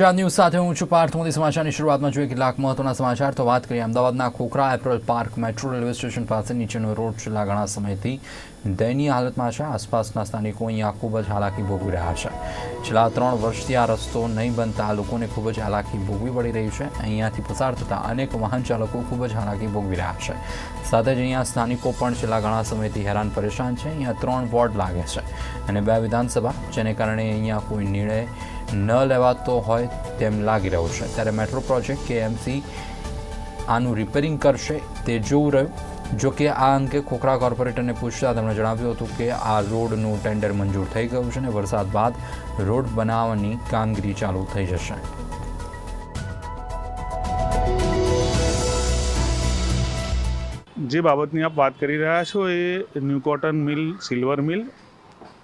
Gujarat news સાથે હું છું પાર્થ. મોદી સમાચારની શરૂઆતમાં જોઈએ કેટલાક મહત્વના સમાચાર, તો વાત કરીએ અમદાવાદના Khokhra apparel park metro railway station પાસે નીચેનો રોડ છેલ્લા ઘણા સમયથી દયનીય હાલતમાં છે. આસપાસના સ્થાનિકો અહીંયા ખૂબ જ હાલાકી ભોગવી રહ્યા છે. છેલ્લા ત્રણ વર્ષથી આ રસ્તો નહીં બનતા લોકોને ખૂબ જ હાલાકી ભોગવી પડી રહી છે. અહીંયાથી પસાર થતા અનેક વાહન ચાલકો ખૂબ જ હાલાકી ભોગવી રહ્યા છે. સાથે જ અહીંયા સ્થાનિકો પણ છેલ્લા ઘણા સમયથી હેરાન પરેશાન છે. અહીંયા ત્રણ વોર્ડ લાગે છે અને બે વિધાનસભા, જેને કારણે અહીંયા કોઈ નિર્ણય ન લેવાતો હોય તેમ લાગી રહ્યું છે. ત્યારે મેટ્રો પ્રોજેક્ટ કે એમસી આનું રિપેરિંગ કરશે તે જોવું રહ્યું. જો કે આ અંગે ખોખરા કોર્પોરેટરને પૂછતા તેમણે જણાવ્યું હતું કે આ રોડનું ટેન્ડર મંજૂર થઈ ગયું છે અને વરસાદ બાદ રોડ બનાવવાની કામગીરી ચાલુ થઈ જશે. જે બાબતની આપ વાત કરી રહ્યા છો એ new cotton mill, silver mill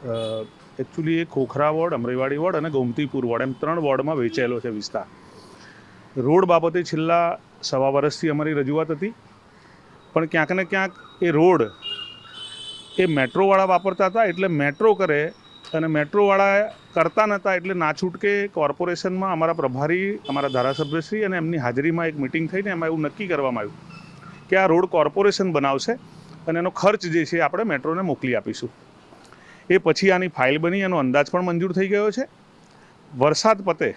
actually એ ખોખરા વોર્ડ, અમરેવાડી વોર્ડ અને ગોમતીપુર વોર્ડ, એમ ત્રણ વોર્ડમાં વેચાયેલો છે વિસ્તાર. રોડ બાબતે છેલ્લા સવા વર્ષથી અમારી રજૂઆત હતી, પણ ક્યાંક ને ક્યાંક એ રોડ એ મેટ્રોવાળા વાપરતા હતા એટલે મેટ્રો કરે અને મેટ્રોવાળા કરતા નહોતા એટલે ના છૂટકે કોર્પોરેશનમાં અમારા પ્રભારી, અમારા ધારાસભ્યશ્રી અને એમની હાજરીમાં એક મિટિંગ થઈને એમાં એવું નક્કી કરવામાં આવ્યું કે આ રોડ કોર્પોરેશન બનાવશે અને એનો ખર્ચ જે છે આપણે મેટ્રોને મોકલી આપીશું. એ પછી આની ફાઇલ બની, એનો અંદાજ પણ મંજૂર થઈ ગયો છે. વરસાદ પતે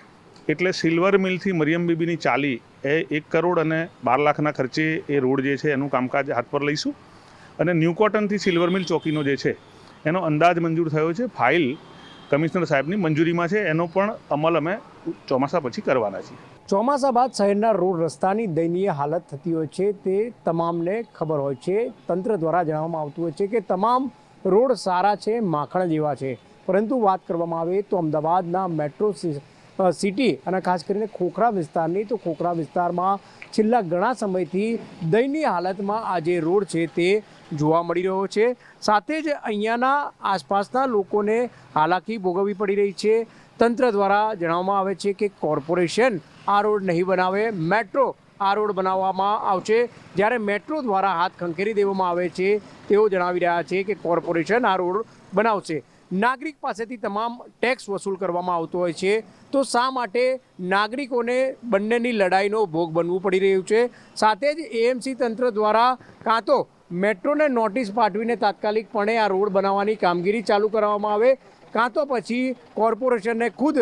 એટલે સિલ્વર મિલથી મરિયમ બીબીની ચાલી એ એક કરોડ અને બાર લાખના ખર્ચે એ રોડ જે છે એનું કામકાજ હાથ પર લઈશું. અને ન્યૂ કોટનથી સિલ્વર મિલ ચોકીનો જે છે, એનો અંદાજ મંજૂર થયો છે. ફાઇલ કમિશનર સાહેબની મંજૂરીમાં છે, એનો પણ અમલ અમે ચોમાસા પછી કરવાના છીએ. ચોમાસા બાદ શહેરના રોડ રસ્તાની દયનીય હાલત થતી હોય છે, તે તમામને ખબર હોય છે. તંત્ર દ્વારા જણાવવામાં આવતું હોય છે કે તમામ રોડ સારા છે, માખણ જેવા છે. પરંતુ વાત કરવામાં આવે તો અમદાવાદના મેટ્રો સિટી અને ખાસ કરીને ખોખરા વિસ્તારની, તો ખોખરા વિસ્તારમાં છેલ્લા ઘણા સમયથી દયનીય હાલતમાં આ જે રોડ છે તે જોવા મળી રહ્યો છે. સાથે જ અહીંયાના આસપાસના લોકોને હાલાકી ભોગવવી પડી રહી છે. તંત્ર દ્વારા જણાવવામાં આવે છે કે કોર્પોરેશન આ રોડ નહીં બનાવે, મેટ્રો આ રોડ બનાવવામાં આવશે. જ્યારે મેટ્રો દ્વારા હાથ ખંખેરી દેવામાં આવે છે, તેઓ જણાવી રહ્યા છે કે કોર્પોરેશન આ રોડ બનાવશે. નાગરિક પાસેથી તમામ ટેક્સ વસૂલ કરવામાં આવતો હોય છે. તો શા માટે નાગરિકોને બંનેની લડાઈનો ભોગ બનવું પડી રહ્યું છે? સાથે જ એએમસી તંત્ર દ્વારા કાં તો મેટ્રોને નોટિસ પાઠવીને તાત્કાલિકપણે આ રોડ બનાવવાની કામગીરી ચાલુ કરવામાં આવે, કાં તો પછી કોર્પોરેશનને ખુદ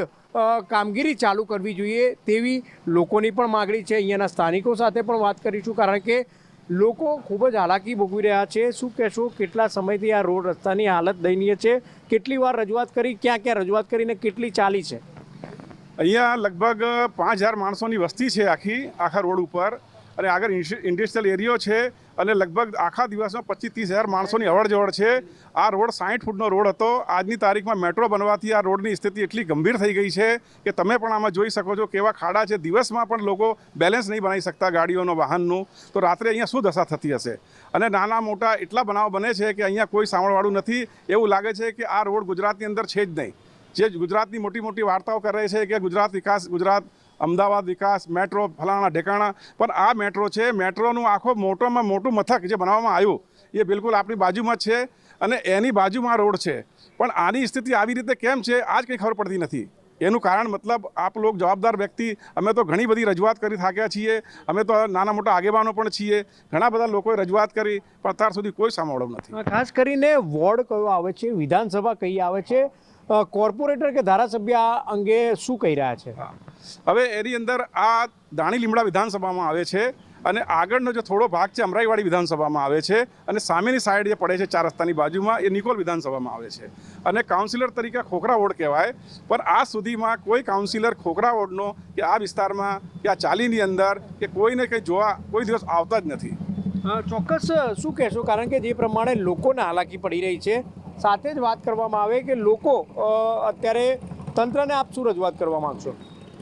કામગીરી ચાલુ કરવી જોઈએ તેવી લોકોની પણ માગણી છે. અહીંયાના સ્થાનિકો સાથે પણ વાત કરીશું કારણ કે લોકો ખૂબ જ હાલાકી ભોગવી રહ્યા છે. શું કહેશો? કેટલા સમયથી આ રોડ રસ્તાની હાલત દયનીય છે? કેટલી વાર રજૂઆત કરી? ક્યાં ક્યાં રજૂઆત કરીને કેટલી ચાલી છે? અહીંયા લગભગ પાંચ હજાર માણસોની વસ્તી છે આખી, આખા રોડ ઉપર. અને આગળ ઇન્ડસ્ટ્રી- ઇન્ડસ્ટ્રીયલ એરિયો છે. અને લગભગ આખા દિવસમાં પચીસ ત્રીસ હજાર માણસોની અવર જવર છે. આ રોડ સાઠ ફૂટનો રોડ હતો. આજની તારીખમાં મેટ્રો બનવાથી આ રોડની સ્થિતિ એટલી ગંભીર થઈ ગઈ છે કે તમે પણ આમાં જોઈ શકો છો કેવા ખાડા છે. દિવસમાં પણ લોકો બેલેન્સ નહીં બનાવી શકતા ગાડીઓનો, વાહનનું. તો રાત્રે અહીંયા શું દશા થતી હશે? અને નાના મોટા એટલા બનાવ બને છે કે અહીંયા કોઈ સાંભળવાળું નથી. એવું લાગે છે કે આ રોડ ગુજરાતની અંદર છે જ નહીં. જે ગુજરાતની મોટી મોટી વાર્તાઓ કરે છે કે ગુજરાત વિકાસ, ગુજરાત અમદાવાદ વિકાસ, મેટ્રો, ફલાણા, ઢેકાણા, પણ આ મેટ્રો છે, મેટ્રોનું આખો મોટોમાં મોટું મથક જે બનાવવામાં આવ્યું, એ બિલકુલ આપણી બાજુમાં છે અને એની બાજુમાં રોડ છે. પણ આની સ્થિતિ આવી રીતે કેમ છે, આજ કંઈ ખબર પડતી નથી. એનું કારણ મતલબ આપ લોક જવાબદાર વ્યક્તિ, અમે તો ઘણી બધી રજૂઆત કરી થાક્યા છીએ, અમે તો નાના મોટા આગેવાનો પણ છીએ, ઘણા બધા લોકોએ રજૂઆત કરી, પણ અત્યાર સુધી કોઈ સાંભળવું નથી. ખાસ કરીને વોર્ડ કયો આવે છે, વિધાનસભા કઈ આવે છે કોર્પોરેટર કે ધારાસભ્ય આ અંગે શું કહી રહ્યા છે? હવે એની અંદર આ દાણી લીમડા વિધાનસભામાં આવે છે અને આગળનો જે થોડો ભાગ છે અમરાઈવાડી વિધાનસભામાં આવે છે અને સામેની સાઈડ જે પડે છે ચાર રસ્તાની બાજુમાં એ નિકોલ વિધાનસભામાં આવે છે. અને કાઉન્સિલર તરીકે ખોખરા વોર્ડ કહેવાય પણ આ સુધીમાં કોઈ કાઉન્સિલર ખોખરા વોર્ડનો કે આ વિસ્તારમાં કે આ ચાલીની અંદર કે કોઈને કંઈ જોવા કોઈ દિવસ આવતા જ નથી. ચોક્કસ શું કહેશો? કારણ કે જે પ્રમાણે લોકોને હાલાકી પડી રહી છે સાથે જ વાત કરવામાં આવે કે લોકો અત્યારે તંત્રને આપ શું રજૂઆત કરવા માગશો?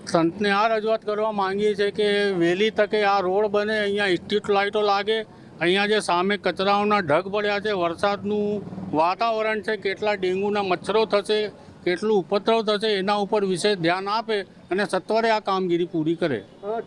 સંતને આ રજૂઆત કરવા માંગીએ છીએ કે વહેલી તકે આ રોડ બને અહીંયા સ્ટ્રીટ લાઇટો લાગે અહીંયા જે સામે કચરાઓના ઢગ પડ્યા છે વરસાદનું વાતાવરણ છે કેટલા ડેન્ગ્યુના મચ્છરો થશે કેટલું ઉપદ્રવ થશે એના ઉપર વિશેષ ધ્યાન આપે અને સત્વરે આ કામગીરી પૂરી કરે.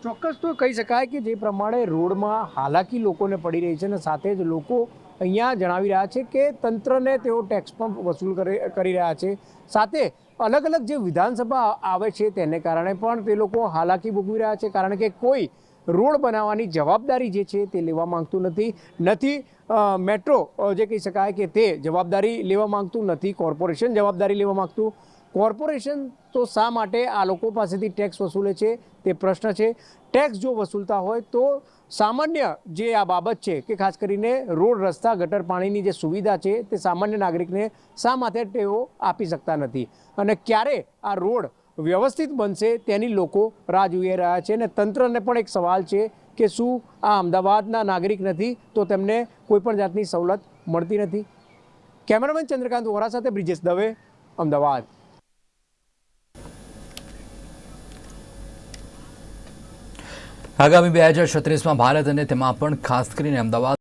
ચોક્કસ તો કહી શકાય કે જે પ્રમાણે રોડમાં હાલાકી લોકોને પડી રહી છે અને સાથે જ લોકો અહીંયા જણાવી રહ્યા છે કે તંત્રને તેઓ ટેક્સ પણ વસૂલ કરી રહ્યા છે. સાથે અલગ અલગ જે વિધાનસભા આવે છે તેને કારણે પણ તે લોકો હાલાકી ભોગવી રહ્યા છે. કારણ કે કોઈ રોડ બનાવવાની જવાબદારી જે છે તે લેવા માંગતું નથી. નથી મેટ્રો જે કહી શકાય કે તે જવાબદારી લેવા માંગતું નથી. કોર્પોરેશન જવાબદારી લેવા માંગતું. કોર્પોરેશન તો શા માટે આ લોકો પાસેથી ટેક્સ વસૂલે છે? તે પ્રશ્ન છે. ટેક્સ જો વસૂલતા હોય તો સામાન્ય જે આ બાબત છે કે ખાસ કરીને રોડ, રસ્તા, ગટર પાણીની જે સુવિધા છે તે સામાન્ય નાગરિકને શા માટે તેઓ આપી શકતા નથી? અને ક્યારે આ રોડ વ્યવસ્થિત બનશે તેની લોકો રાહ જોઈ રહ્યા છે? અને તંત્રને પણ એક સવાલ છે કે શું આ અમદાવાદના નાગરિક નથી તો તેમને કોઈપણ જાતની સવલત મળતી નથી? કેમેરામેન ચંદ્રકાંત વોરા સાથે બ્રિજેશ દવે, અમદાવાદ. આગામી બે હજાર છત્રીસમાં ભારત અને તેમાં પણ ખાસ કરીને અમદાવાદ